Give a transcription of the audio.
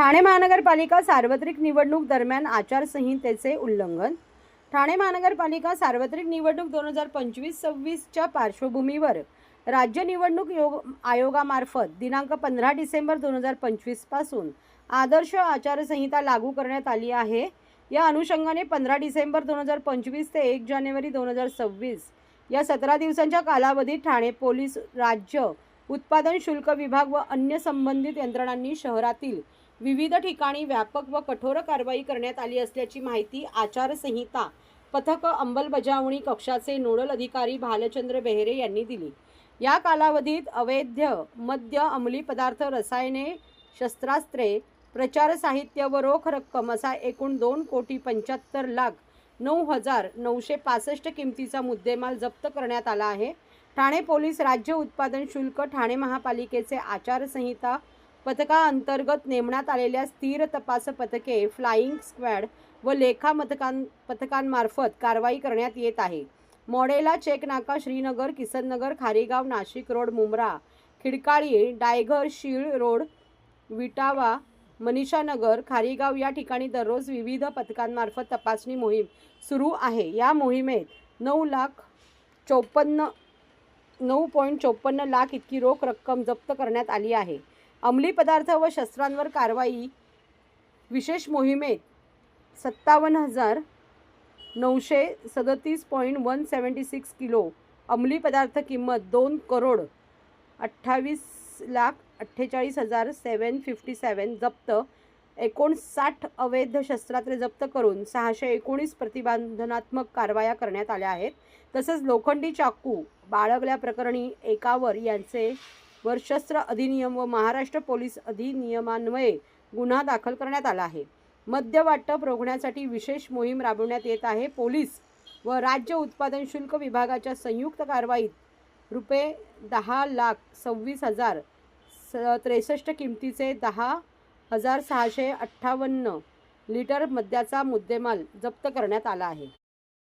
ठाणे महानगरपालिका सार्वत्रिक निवडणूक दरम्यान आचारसंहितेचे उल्लंघन. ठाणे महानगरपालिका सार्वत्रिक निवडणूक दोन हजार पंचवीस सव्वीसच्या पार्श्वभूमीवर राज्य निवडणूक योग आयोगामार्फत दिनांक पंधरा डिसेंबर दोन हजार पंचवीसपासून आदर्श आचारसंहिता लागू करण्यात आली आहे. या अनुषंगाने पंधरा डिसेंबर दोन हजार पंचवीस ते एक जानेवारी दोन हजार सव्वीस या सतरा दिवसांच्या कालावधीत ठाणे पोलीस राज्य उत्पादन शुल्क विभाग व अन्य संबंधित यंत्रणांनी शहरातील विविध ठिकाणी व्यापक व कठोर कारवाई करण्यात आली असल्याची माहिती आचारसंहिता पथक अंमलबजावणी कक्षाचे नोडल अधिकारी भालचंद्र बेहरे यांनी दिली. या कालावधीत अवैध मद्य अंमली पदार्थ रसायने शस्त्रास्त्रे प्रचार साहित्य व रोख रक्कम असा एकूण दोन कोटी पंच्याहत्तर लाख नऊ हजार नऊशे पासष्ट किमतीचा मुद्देमाल जप्त करण्यात आला आहे. ठाणे पोलीस राज्य उत्पादन शुल्क ठाणे महापालिकेचे आचारसंहिता पथकाअंतर्गत नेमण्यात आलेल्या स्थिर तपास पथके फ्लाईंग स्क्वॅड व लेखा पथकां पथकांमार्फत कारवाई करण्यात येत आहे. मॉडेला चेकनाका श्रीनगर किसननगर खारीगाव नाशिक रोड मुंब्रा खिडकाळी डायघर शीळ रोड विटावा मनीषानगर खारीगाव या ठिकाणी दररोज विविध पथकांमार्फत तपासणी मोहीम सुरू आहे. या मोहिमेत नऊ लाख चौपन्न नऊ पॉईंट चौपन्न लाख इतकी रोख रक्कम जप्त करण्यात आली आहे. अंमली पदार्थ व शस्त्रांवर कारवाई विशेष मोहिमेत सत्तावन्न हजार नऊशे सदतीस point one seventy six kilo अंमली पदार्थ किंमत दोन करोड अठ्ठावीस लाख अठ्ठेचाळीस हजार सेवन फिफ्टी सेवन जप्त एकोणसाठ अवैध शस्त्रात्रे जप्त करून सहाशे एकोणीस प्रतिबंधनात्मक कारवाया करण्यात आल्या आहेत. तसंच लोखंडी चाकू बाळगल्याप्रकरणी एकावर यांचे वर शस्त्र अधिनियम व महाराष्ट्र पोलीस अधिनियमान्वये गुन्हा दाखल करण्यात आला आहे. मद्य वाटप रोखण्यासाठी विशेष मोहीम राबवण्यात येत आहे. पोलीस व राज्य उत्पादन शुल्क विभागाच्या संयुक्त कारवाईत रुपये दहा लाख सव्वीस हजार स त्रेसष्ट किमतीचे दहा हजार सहाशे अठ्ठावन्न लिटर मद्याचा मुद्देमाल जप्त करण्यात आला आहे.